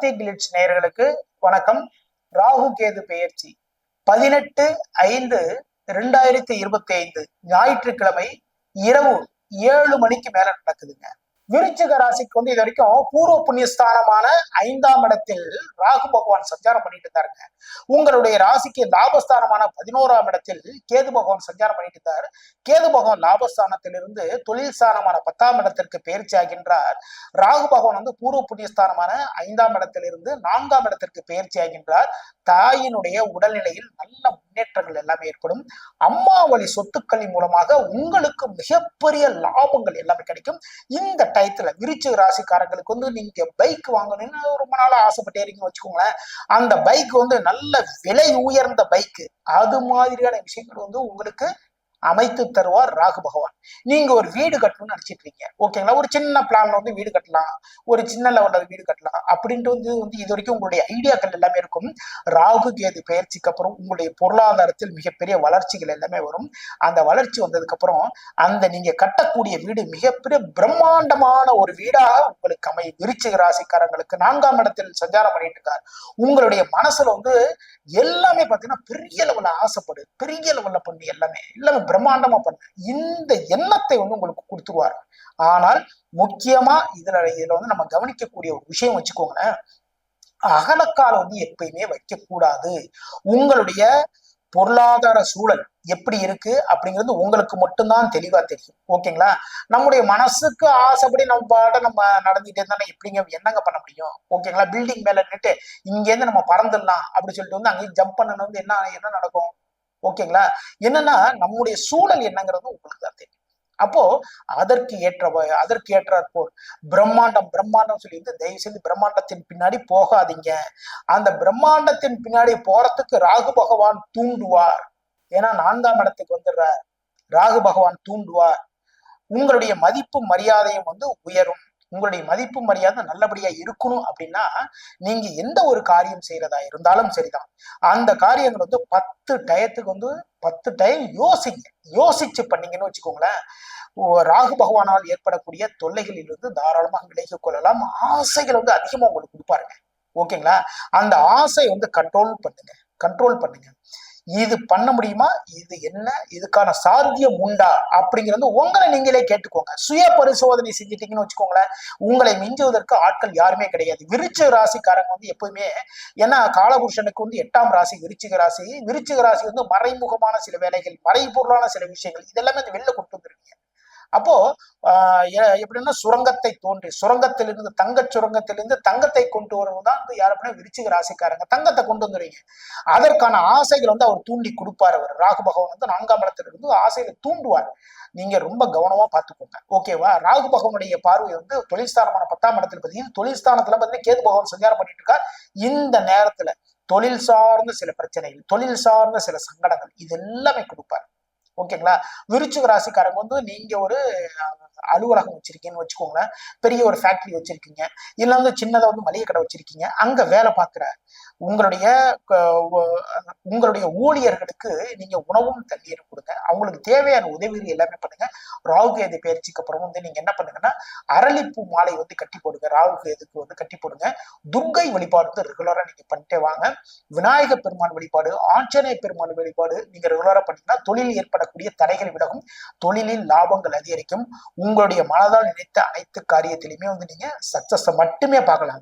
Karthi glitz நேயர்களுக்கு வணக்கம். ராகு கேது பெயர்ச்சி. பதினெட்டு ஐந்து ரெண்டாயிரத்தி இருபத்தி ஐந்து ஞாயிற்றுக்கிழமை இரவு ஏழு மணிக்கு மேல நடக்குதுங்க. விருச்சிக ராசிக்கு வந்து இது வரைக்கும் பூர்வ புண்ணியஸ்தானமான ஐந்தாம் இடத்தில் ராகு பகவான் சஞ்சாரம் பண்ணிட்டு இருந்தாருங்க உங்களுடைய ராசிக்கு லாபஸ்தானமான பதினோராம் இடத்தில் கேது பகவான் சஞ்சாரம் பண்ணிட்டு இருந்தார் கேது பகவான் லாபஸ்தானத்திலிருந்து தொழில் ஸ்தானமான பத்தாம் இடத்திற்கு பயிற்சி ஆகின்றார். ராகு பகவான் வந்து பூர்வ புண்ணியஸ்தானமான ஐந்தாம் இடத்திலிருந்து நான்காம் இடத்திற்கு பயிற்சி ஆகின்றார். தாயினுடைய உடல்நிலையில் நல்ல முன்னேற்றங்கள் எல்லாமே ஏற்படும். அம்மா வழி சொத்துக்களின் மூலமாக உங்களுக்கு மிகப்பெரிய லாபங்கள் எல்லாமே கிடைக்கும். இந்த டயத்துல விருச்சிக ராசிக்காரங்களுக்கு வந்து நீங்க பைக் வாங்கணும்னு ரொம்ப நாளா ஆசைப்பட்டே இருக்கீங்க வச்சுக்கோங்களேன். அந்த பைக் வந்து நல்ல விலை உயர்ந்த பைக் அது மாதிரியான விஷயங்கள் வந்து உங்களுக்கு அமைத்து தருவார் ராகு பகவான். நீங்க ஒரு வீடு கட்டணும்னு நினைச்சிட்டு இருக்கீங்க ஓகேங்களா ஒரு சின்ன பிளான்ல வந்து வீடு கட்டலாம். ஒரு சின்ன லெவல்ல வீடு கட்டலாம். அப்படின்ட்டு வந்து வந்து இது வரைக்கும் உங்களுடைய ஐடியாக்கள் எல்லாமே இருக்கும். ராகு கேது பயிற்சிக்கு அப்புறம் உங்களுடைய பொருளாதாரத்தில் மிகப்பெரிய வளர்ச்சிகள் எல்லாமே வரும். அந்த வளர்ச்சி வந்ததுக்கு அப்புறம் அந்த நீங்க கட்டக்கூடிய வீடு மிகப்பெரிய பிரம்மாண்டமான ஒரு வீடாக உங்களுக்கு அமையும். விருச்சிக ராசிக்காரங்களுக்கு நான்காம் இடத்தில் சஞ்சாரம் பண்ணிட்டு இருக்கார். உங்களுடைய மனசுல வந்து எல்லாமே பாத்தீங்கன்னா பெரிய லெவல்ல ஆசைப்படு. பெரிய லெவல்ல பண்ணி. எல்லாமே எல்லாமே பிரம்மாண்டமா பண்ண. இந்த எண்ணத்தை வந்து உங்களுக்கு கொடுத்துருவாரு. ஆனால் முக்கியமா இதுல இதுல வந்து நம்ம கவனிக்கக்கூடிய ஒரு விஷயம் வச்சுக்கோங்களேன். அகலக்கால வந்து எப்பயுமே வைக்கக்கூடாது. உங்களுடைய பொருளாதார சூழல் எப்படி இருக்கு அப்படிங்கிறது உங்களுக்கு மட்டும்தான் தெளிவா தெரியும். ஓகேங்களா? நம்முடைய மனசுக்கு ஆசைப்படி நம்ம பாட நம்ம நடந்துகிட்டே இருந்தா எப்படிங்க என்னங்க பண்ண முடியும்? ஓகேங்களா? பில்டிங் மேல நின்றுட்டு இங்கேருந்து நம்ம பறந்துடலாம் அப்படின்னு சொல்லிட்டு வந்து அங்கேயும் ஜம்ப் பண்ணணும் வந்து என்ன என்ன நடக்கும்? ஓகேங்களா? என்னன்னா நம்முடைய சூழல் என்னங்கிறது உங்களுக்கு தான் தெரியும். அப்போ அதற்கு ஏற்ற அதற்கு ஏற்றாற்போல் பிரம்மாண்டம் பிரம்மாண்டம் சொல்லி வந்து தயவு செய்து பிரம்மாண்டத்தின் பின்னாடி போகாதீங்க. அந்த பிரம்மாண்டத்தின் பின்னாடி போறதுக்கு ராகு பகவான் தூண்டுவார். ஏன்னா நான்காம் இடத்துக்கு வந்துடுறார். ராகு பகவான் தூண்டுவார். உங்களுடைய மதிப்பு மரியாதையும் வந்து உயரும். உங்களுடைய மதிப்பு மரியாதை நல்லபடியா இருக்கணும் அப்படின்னா நீங்க எந்த ஒரு காரியம் செய்யறதா இருந்தாலும் சரிதான். அந்த காரியங்கள் வந்து பத்து டயத்துக்கு வந்து பத்து டைம் யோசிங்க. யோசிச்சு பண்ணீங்கன்னு வச்சுக்கோங்களேன். ராகு பகவானால் ஏற்படக்கூடிய தொல்லைகளில் இருந்து தாராளமாக விலகிக் கொள்ளலாம். ஆசைகள் வந்து அதிகமா உங்களுக்கு கொடுப்பாருங்க. ஓகேங்களா? அந்த ஆசை வந்து கண்ட்ரோல் பண்ணுங்க. கண்ட்ரோல் பண்ணுங்க. இது பண்ண முடியுமா? இது என்ன? இதுக்கான சாத்தியம் உண்டா? அப்படிங்கிறது உங்களை நீங்களே கேட்டுக்கோங்க. சுய பரிசோதனை செஞ்சிட்டீங்கன்னு வச்சுக்கோங்களேன். உங்களை மிஞ்சுவதற்கு ஆட்கள் யாருமே கிடையாது. விருச்சிக ராசிக்காரங்க வந்து எப்பவுமே ஏன்னா காலபுருஷனுக்கு வந்து எட்டாம் ராசி விருச்சிக ராசி. விருச்சிக ராசி வந்து மறைமுகமான சில வேலைகள் மறைபொருளான சில விஷயங்கள் இதெல்லாமே வந்து வெளில கொண்டு அப்போ எப்படின்னா சுரங்கத்தை தோன்றி சுரங்கத்திலிருந்து தங்க சுரங்கத்திலிருந்து தங்கத்தை கொண்டு வருவது தான் வந்து யார் அப்படின்னா விருச்சிக ராசிக்காரங்க. தங்கத்தை கொண்டு வந்துடுவீங்க அதற்கான ஆசைகள் வந்து அவர் தூண்டி கொடுப்பார் அவர். ராகு பகவான் வந்து நான்காம் இடத்திலிருந்து ஆசைகளை தூண்டுவார். நீங்க ரொம்ப கவனமா பார்த்துக்கோங்க. ஓகேவா ராகு பகவானுடைய பார்வை வந்து தொழில்ஸ்தானமான பத்தாம் இடத்துல பார்த்தீங்கன்னா தொழில்ஸ்தானத்துல பார்த்தீங்கன்னா கேது பகவான் சஞ்சாரம் பண்ணிட்டு இருக்கார். இந்த நேரத்துல தொழில் சார்ந்த சில பிரச்சனைகள் தொழில் சார்ந்த சில சங்கடங்கள் இது எல்லாமே கொடுப்பார். ஓகேங்களா? விருச்சிக ராசிக்காரங்க வந்து நீங்க ஒரு அலுவலகம் வச்சிருக்கீங்கன்னு வச்சுக்கோங்களேன். பெரிய ஒரு ஃபேக்டரி வச்சிருக்கீங்க. இல்ல வந்து சின்னதா வந்து மளிகை கடை வச்சிருக்கீங்க. அங்க வேலை பார்க்குற உங்களுடைய உங்களுடைய ஊழியர்களுக்கு நீங்க உணவும் தண்ணீரும் கொடுங்க. அவங்களுக்கு தேவையான உதவிகள் எல்லாமே பண்ணுங்க. ராகு கேது பயிற்சிக்கு அப்புறம் வந்து நீங்க என்ன பண்ணுங்கன்னா அரளிப்பூ மாலை வந்து கட்டி போடுங்க. ராகு கேதுக்கு வந்து கட்டி போடுங்க. துர்கை வழிபாடு வந்து ரெகுலரா நீங்க பண்ணிட்டே வாங்க. விநாயக பெருமான் வழிபாடு ஆஞ்சநேய பெருமான் வழிபாடு நீங்க ரெகுலரா பண்ணீங்கன்னா தொழில் ஏற்படக்கூடிய தடைகள் விலகும். தொழிலில் லாபங்கள் அதிகரிக்கும். உங்களுடைய மனதால் நினைத்த அனைத்து காரியத்திலையுமே வந்து நீங்க சக்சஸ் மட்டுமே பார்க்கலாங்க.